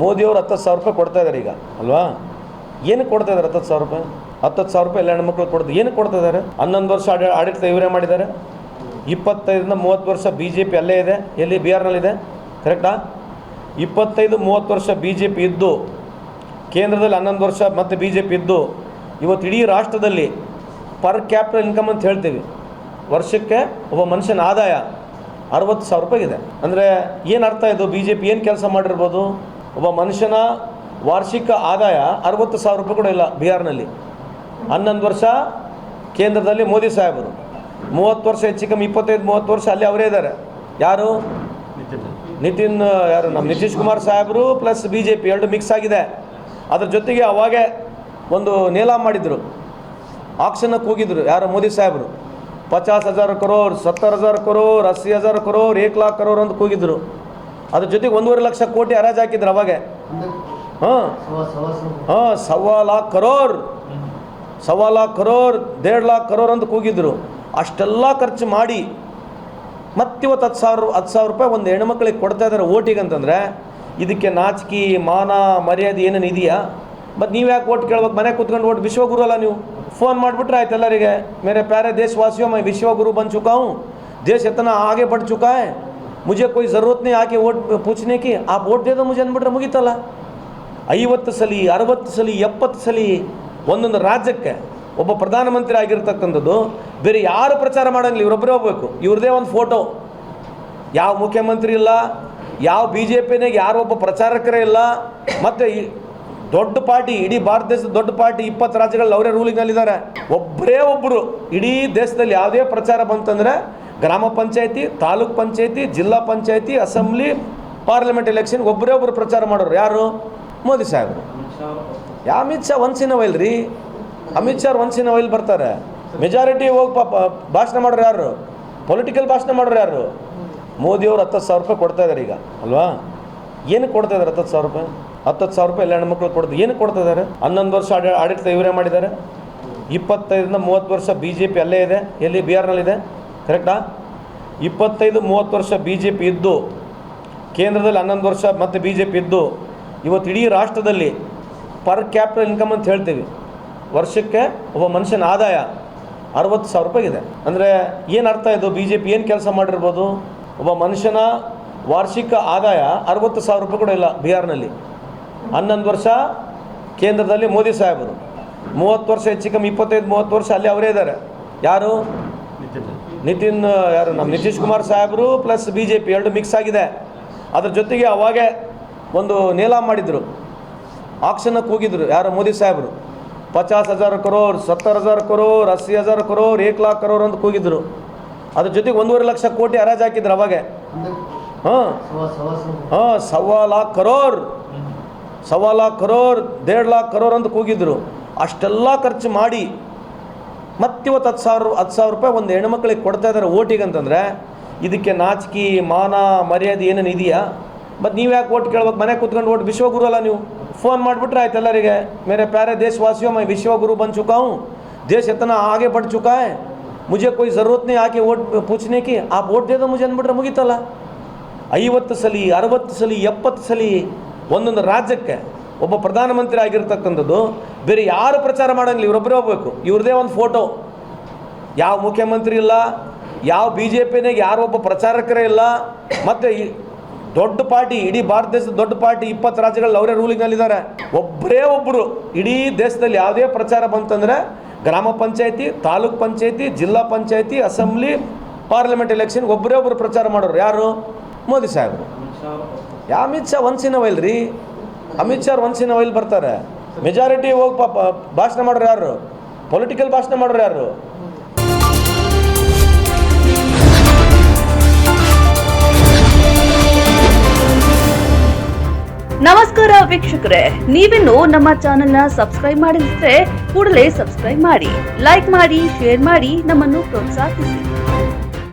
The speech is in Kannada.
ಮೋದಿಯವರು ಹತ್ತು ಸಾವಿರ ರೂಪಾಯಿ ಕೊಡ್ತಾ ಇದ್ದಾರೆ ಈಗ, ಅಲ್ವಾ? ಏನಕ್ಕೆ ಕೊಡ್ತಾ ಇದ್ದಾರೆ ಹತ್ತತ್ತು ಸಾವಿರ ರೂಪಾಯಿ? ಹತ್ತತ್ತು ಸಾವಿರ ರೂಪಾಯಿ ಎಲ್ಲ ಹೆಣ್ಮಕ್ಳು ಕೊಡ್ತಾರೆ ಏನಕ್ಕೆ ಕೊಡ್ತಾ ಇದ್ದಾರೆ ಹನ್ನೊಂದು ವರ್ಷ ಆಡ ಆಡಳಿತ ಇವರೇ ಮಾಡಿದ್ದಾರೆ. ಇಪ್ಪತ್ತೈದರಿಂದ ಮೂವತ್ತು ವರ್ಷ ಬಿ ಜೆ ಪಿ ಅಲ್ಲೇ ಇದೆ. ಎಲ್ಲಿ? ಬಿಹಾರ್ನಲ್ಲಿದೆ. ಕರೆಕ್ಟಾ ಇಪ್ಪತ್ತೈದು, ಮೂವತ್ತು ವರ್ಷ ಬಿ ಜೆ ಪಿ ಇದ್ದು, ಕೇಂದ್ರದಲ್ಲಿ ಹನ್ನೊಂದು ವರ್ಷ ಮತ್ತು ಬಿ ಜೆ ಪಿ ಇದ್ದು, ಇವತ್ತು ಇಡೀ ರಾಷ್ಟ್ರದಲ್ಲಿ ಪರ್ ಕ್ಯಾಪಿಟಲ್ ಇನ್ಕಮ್ ಅಂತ ಹೇಳ್ತೀವಿ. ವರ್ಷಕ್ಕೆ ಒಬ್ಬ ಮನುಷ್ಯನ ಆದಾಯ ಅರವತ್ತು ಸಾವಿರ ರೂಪಾಯಿ ಇದೆ ಅಂದರೆ ಏನು ಅರ್ಥ ಇದು? ಬಿ ಜೆ ಪಿ ಏನು ಕೆಲಸ ಮಾಡಿರ್ಬೋದು? ಒಬ್ಬ ಮನುಷ್ಯನ ವಾರ್ಷಿಕ ಆದಾಯ ಅರವತ್ತು ಸಾವಿರ ರೂಪಾಯಿ ಕೂಡ ಇಲ್ಲ ಬಿಹಾರ್ನಲ್ಲಿ. ಹನ್ನೊಂದು ವರ್ಷ ಕೇಂದ್ರದಲ್ಲಿ ಮೋದಿ ಸಾಹೇಬರು. ಮೂವತ್ತು ವರ್ಷ ಹೆಚ್ಚು ಕಮ್ಮಿ ಇಪ್ಪತ್ತೈದು, ಮೂವತ್ತು ವರ್ಷ ಅಲ್ಲಿ ಅವರೇ ಇದ್ದಾರೆ. ಯಾರು? ನಿತಿನ್ ಯಾರು? ನಮ್ಮ ನಿತೀಶ್ ಕುಮಾರ್ ಸಾಹೇಬರು ಪ್ಲಸ್ ಬಿ ಜೆ ಪಿ ಎರಡು ಮಿಕ್ಸ್ ಆಗಿದೆ. ಅದ್ರ ಜೊತೆಗೆ ಅವಾಗೇ ಒಂದು ನೇಲ ಮಾಡಿದರು. ಆಕ್ಷನ್ ಹೋಗಿದ್ರು ಯಾರು? ಮೋದಿ ಸಾಹೇಬರು. ಪಚಾಸ್ ಹಜಾರ್ ಕರೋರ್ ಸತ್ತರ್ ಹಜಾರ್ ಕರೋರ್ ಅಸ್ಸಿ ಹಜಾರ್ ಕರೋರ್ ಏಕ್ ಲಾಖ್ ಕರೋರ್ ಅಂತ ಕೂಗಿದ್ರು. ಅದ್ರ ಜೊತೆಗೆ ಒಂದೂವರೆ ಲಕ್ಷ ಕೋಟಿ ಹರಾಜು ಹಾಕಿದ್ರು ಅವಾಗೆ. ಹಾಂ. ಹಾಂ ಸವಾ ಲಾಖ್ ಕರೋರ್. ಸವಾ ಲಾಖ್ ಕರೋರ್, ದೇಡ್ ಲಾಖ್ ಕರೋರ್ ಅಂತ ಕೂಗಿದ್ರು. ಅಷ್ಟೆಲ್ಲ ಖರ್ಚು ಮಾಡಿ ಮತ್ತಿವತ್ತು ಹತ್ತು ಸಾವಿರ ಹತ್ತು ಸಾವಿರ ರೂಪಾಯಿ ಒಂದು ಹೆಣ್ಮಕ್ಳಿಗೆ ಕೊಡ್ತಾ ಇದ್ದಾರೆ ಓಟಿಗೆ ಅಂತಂದ್ರೆ, ಇದಕ್ಕೆ ನಾಚಿಕೆ, ಮಾನ, ಮರ್ಯಾದೆ ಏನೇನು ಇದೆಯಾ? ಮತ್ತು ನೀವು ಯಾಕೆ ಓಟ್ ಕೇಳ್ಬೇಕು? ಮನೆ ಕುತ್ಕೊಂಡು ಓಟ್ ವಿಶ್ವಗುರು ಅಲ್ಲ ನೀವು. ಫೋನ್ ಮಾಡಿಬಿಟ್ರೆ ಆಯ್ತು ಎಲ್ಲರಿಗೆ. ಮೇರೆ ಪ್ಯಾರೆ ದೇಶವಾಸಿಯೋ ಮೈ ವಿಶ್ವಗುರು ಬಂದ್ ಚುಕಾವು. ದೇಶ ಎತ್ತನ ಹಾಗೆ ಪಡ್ ಚುಕಾಯ್. ಮುಜೆ ಕೊಯ್ ಜರುತ್ನೇ ಆಕೆ ಓಟ್ ಪೂಚನೆ ಕಿ ಆಪ್ ಓಟ್ ದೇದ ಮುಜೆ ಅಂದ್ಬಿಟ್ರೆ ಮುಗೀತಲ್ಲ ಐವತ್ತು ಸಲಿ ಅರವತ್ತು ಸಲಿ ಎಪ್ಪತ್ತು ಸಲಿ ಒಂದೊಂದು ರಾಜ್ಯಕ್ಕೆ ಒಬ್ಬ ಪ್ರಧಾನಮಂತ್ರಿ ಆಗಿರ್ತಕ್ಕಂಥದ್ದು, ಬೇರೆ ಯಾರು ಪ್ರಚಾರ ಮಾಡೋಂಗಿಲ್ಲ, ಇವರೊಬ್ಬರೇ ಹೋಗ್ಬೇಕು. ಇವ್ರದೇ ಒಂದು ಫೋಟೋ. ಯಾವ ಮುಖ್ಯಮಂತ್ರಿ ಇಲ್ಲ, ಯಾವ ಬಿ ಜೆ ಪಿನಾಗ ಯಾರೊಬ್ಬ ಪ್ರಚಾರಕರೇ ಇಲ್ಲ, ಮತ್ತು ದೊಡ್ಡ ಪಾರ್ಟಿ, ಇಡೀ ಭಾರತ ದೇಶದ ದೊಡ್ಡ ಪಾರ್ಟಿ, ಇಪ್ಪತ್ತು ರಾಜ್ಯಗಳಲ್ಲಿ ಅವರೇ ರೂಲಿಂಗಲ್ಲಿದ್ದಾರೆ ಒಬ್ಬರೇ ಒಬ್ಬರು ಇಡೀ ದೇಶದಲ್ಲಿ ಯಾವುದೇ ಪ್ರಚಾರ ಬಂತಂದರೆ ಗ್ರಾಮ ಪಂಚಾಯತಿ, ತಾಲೂಕ್ ಪಂಚಾಯತಿ, ಜಿಲ್ಲಾ ಪಂಚಾಯತಿ, ಅಸೆಂಬ್ಲಿ, ಪಾರ್ಲಿಮೆಂಟ್ ಎಲೆಕ್ಷನ್ಗೆ ಒಬ್ಬರೇ ಒಬ್ಬರು ಪ್ರಚಾರ ಮಾಡೋರು ಯಾರು? ಮೋದಿ ಸಾಹೇಬರು. ಯಾವ Amit Shah once in while ರೀ. Amit Shah once in while ಬರ್ತಾರೆ. ಮೆಜಾರಿಟಿ ಹೋಗಿ ಪಾಪ, ಭಾಷಣ ಮಾಡೋರು ಯಾರು? ಪೊಲಿಟಿಕಲ್ ಭಾಷಣ ಮಾಡೋರು ಯಾರು? ಮೋದಿಯವರು ಹತ್ತತ್ತು ಸಾವಿರ ರೂಪಾಯಿ ಕೊಡ್ತಾ ಇದ್ದಾರೆ ಈಗ, ಅಲ್ವಾ? ಏನು ಕೊಡ್ತಾ ಇದ್ದಾರೆ ಹತ್ತತ್ತು ಸಾವಿರ ರೂಪಾಯಿ? ಹತ್ತತ್ತು ಸಾವಿರ ರೂಪಾಯಿ ಎಲ್ಲ ಹೆಣ್ಮಕ್ಳು ಕೊಡ್ತಾರೆ ಏನು ಕೊಡ್ತಾ ಇದ್ದಾರೆ ಹನ್ನೊಂದು ವರ್ಷ ಆಡ, ಆಡಳಿತ ಇವರೇ ಮಾಡಿದ್ದಾರೆ. ಇಪ್ಪತ್ತೈದರಿಂದ ಮೂವತ್ತು ವರ್ಷ ಬಿ ಜೆ ಪಿ ಅಲ್ಲೇ ಇದೆ. ಎಲ್ಲಿ ಬಿಹಾರ್ನಲ್ಲಿದೆ ಕರೆಕ್ಟಾ? ಇಪ್ಪತ್ತೈದು, ಮೂವತ್ತು ವರ್ಷ ಬಿ ಜೆ ಪಿ ಇದ್ದು, ಕೇಂದ್ರದಲ್ಲಿ ಹನ್ನೊಂದು ವರ್ಷ ಮತ್ತು ಬಿ ಜೆ ಪಿ ಇದ್ದು, ಇವತ್ತು ಇಡೀ ರಾಷ್ಟ್ರದಲ್ಲಿ ಪರ್ ಕ್ಯಾಪಿಟಲ್ ಇನ್ಕಮ್ ಅಂತ ಹೇಳ್ತೀವಿ. ವರ್ಷಕ್ಕೆ ಒಬ್ಬ ಮನುಷ್ಯನ ಆದಾಯ ಅರವತ್ತು ಸಾವಿರ ರೂಪಾಯಿ ಇದೆ. ಅಂದರೆ ಏನು ಅರ್ಥ ಇದು? ಬಿ ಜೆ ಪಿ ಏನು ಕೆಲಸ ಮಾಡಿರ್ಬೋದು? ಒಬ್ಬ ಮನುಷ್ಯನ ವಾರ್ಷಿಕ ಆದಾಯ ಅರವತ್ತು ಸಾವಿರ ರೂಪಾಯಿ ಕೂಡ ಇಲ್ಲ ಬಿಹಾರ್ನಲ್ಲಿ. ಹನ್ನೊಂದು ವರ್ಷ ಕೇಂದ್ರದಲ್ಲಿ ಮೋದಿ ಸಾಹೇಬರು. ಮೂವತ್ತು ವರ್ಷ ಹೆಚ್ಚು ಕಮ್ಮಿ, ಇಪ್ಪತ್ತೈದು, ಮೂವತ್ತು ವರ್ಷ ಅಲ್ಲಿ ಅವರೇ ಇದ್ದಾರೆ. ಯಾರು? ನಿತಿನ್, ಯಾರು, ನಮ್ಮ ನಿತೀಶ್ ಕುಮಾರ್ ಸಾಹೇಬರು ಪ್ಲಸ್ ಬಿ ಜೆ ಪಿ ಎರಡು ಮಿಕ್ಸ್ ಆಗಿದೆ. ಅದ್ರ ಜೊತೆಗೆ ಅವಾಗೆ ಒಂದು ನೇಲ ಮಾಡಿದರು. ಆಕ್ಷನಕ್ಕೆ ಹೋಗಿದ್ರು. ಯಾರು, ಮೋದಿ ಸಾಹೇಬರು. ಪಚಾಸ್ ಹಜಾರ್ ಕರೋರ್, ಸತ್ತರ್ ಹಜಾರ್ ಕರೋರ್, ಅಸ್ಸಿ ಹಜಾರ್ ಕರೋರ್, ಏಕ್ ಲಾಖ್ ಕರೋರ್ ಅಂತ ಕೂಗಿದ್ರು. ಅದ್ರ ಜೊತೆಗೆ ಒಂದೂವರೆ ಲಕ್ಷ ಕೋಟಿ ಹರಾಜು ಹಾಕಿದ್ರು ಅವಾಗೆ. ಹಾಂ. ಹಾಂ ಸವಾ ಲಾಖ್ ಕರೋರ್. ಸವಾ ಲಾಖ್ ಕರೋರ್, ದೇಡ್ ಲಾಖ್ ಕರೋರ್ ಅಂತ ಕೂಗಿದ್ರು. ಅಷ್ಟೆಲ್ಲ ಖರ್ಚು ಮಾಡಿ ಮತ್ತಿವತ್ತು ಹತ್ತು ಸಾವಿರ ಹತ್ತು ಸಾವಿರ ರೂಪಾಯಿ ಒಂದು ಹೆಣ್ಮಕ್ಳಿಗೆ ಕೊಡ್ತಾ ಇದ್ದಾರೆ ಓಟಿಗೆ ಅಂತಂದರೆ, ಇದಕ್ಕೆ ನಾಚಿಕೆ, ಮಾನ, ಮರ್ಯಾದೆ ಏನೇನು ಇದೆಯಾ? ಮತ್ತು ನೀವು ಯಾಕೆ ಓಟ್ ಕೇಳ್ಬೇಕು? ಮನೆ ಕೂತ್ಕೊಂಡು ಓಟ್ ವಿಶ್ವಗುರು ಅಲ್ಲ ನೀವು. ಫೋನ್ ಮಾಡಿಬಿಟ್ರೆ ಆಯ್ತು ಎಲ್ಲರಿಗೆ. ಮೇರೆ ಪ್ಯಾರೆ ದೇಶವಾಸಿಯೋ, ಮೈ ವಿಶ್ವಗುರು ಬಂದು ಚುಕಾ ಹೂँ ದೇಶ ಎತ್ತನ ಹಾಗೆ ಬಡ್ ಚುಕಾ ಮುಜೆ ಕೊಯ್ ಜರೂರತ್ ನೀ ಆಕೆ ಓಟ್ ಪೂಚ್ನೇಕಿ? ಆ ಓಟ್ ದೇದ ಮುಜೆ ಅಂದ್ಬಿಟ್ರೆ ಮುಗೀತಲ್ಲ. ಐವತ್ತು ಸಲ, ಅರವತ್ತು ಸಲ, ಎಪ್ಪತ್ತು ಸಲ ಒಂದೊಂದು ರಾಜ್ಯಕ್ಕೆ ಒಬ್ಬ ಪ್ರಧಾನಮಂತ್ರಿ ಆಗಿರ್ತಕ್ಕಂಥದ್ದು, ಬೇರೆ ಯಾರು ಪ್ರಚಾರ ಮಾಡಂಗಿಲ್ಲ, ಇವರೊಬ್ಬರೇ ಹೋಗ್ಬೇಕು. ಇವ್ರದೇ ಒಂದು ಫೋಟೋ. ಯಾವ ಮುಖ್ಯಮಂತ್ರಿ ಇಲ್ಲ, ಯಾವ ಬಿ ಜೆ ಪಿನಾಗ ಯಾರೊಬ್ಬ ಪ್ರಚಾರಕರೇ ಇಲ್ಲ, ಮತ್ತು ದೊಡ್ಡ ಪಾರ್ಟಿ, ಇಡೀ ಭಾರತ ದೇಶದ ದೊಡ್ಡ ಪಾರ್ಟಿ, ಇಪ್ಪತ್ತು ರಾಜ್ಯಗಳಲ್ಲಿ ಅವರೇ ರೂಲಿಂಗ್ನಲ್ಲಿದ್ದಾರೆ. ಒಬ್ಬರೇ ಒಬ್ಬರು ಇಡೀ ದೇಶದಲ್ಲಿ ಯಾವುದೇ ಪ್ರಚಾರ ಬಂತಂದರೆ ಗ್ರಾಮ ಪಂಚಾಯತಿ, ತಾಲೂಕ್ ಪಂಚಾಯತಿ, ಜಿಲ್ಲಾ ಪಂಚಾಯತಿ, ಅಸೆಂಬ್ಲಿ, ಪಾರ್ಲಿಮೆಂಟ್ ಎಲೆಕ್ಷನ್ ಒಬ್ಬರೇ ಒಬ್ಬರು ಪ್ರಚಾರ ಮಾಡೋರು ಯಾರು? ಮೋದಿ ಸಾಹೇಬರು. ಯಾವ ಮಿತ್ ಶಾ ಒನ್ಸಿನವ ಇನ್ ವೈಲ್ ರೀ. ಅಮಿತ್ ಶಾ ಒಂದು ಸಿನಿಮಾ ಬರ್ತಾರೆ. ಮೆಜಾರಿಟಿ ಹೋಗಿ ಪಾಪ ಭಾಷಣ ಮಾಡೋರು ಯಾರು? ಪೊಲಿಟಿಕಲ್ ಭಾಷಣ ಮಾಡೋರು ಯಾರು? ನಮಸ್ಕಾರ ವೀಕ್ಷಕರೇ, ನೀವಿನ್ನು ನಮ್ಮ ಚಾನೆಲ್ನ ಸಬ್ಸ್ಕ್ರೈಬ್ ಮಾಡಿದ್ರೆ ಕೂಡಲೇ ಸಬ್ಸ್ಕ್ರೈಬ್ ಮಾಡಿ ಲೈಕ್ ಮಾಡಿ ಶೇರ್ ಮಾಡಿ ನಮ್ಮನ್ನು ಪ್ರೋತ್ಸಾಹಿಸಿ.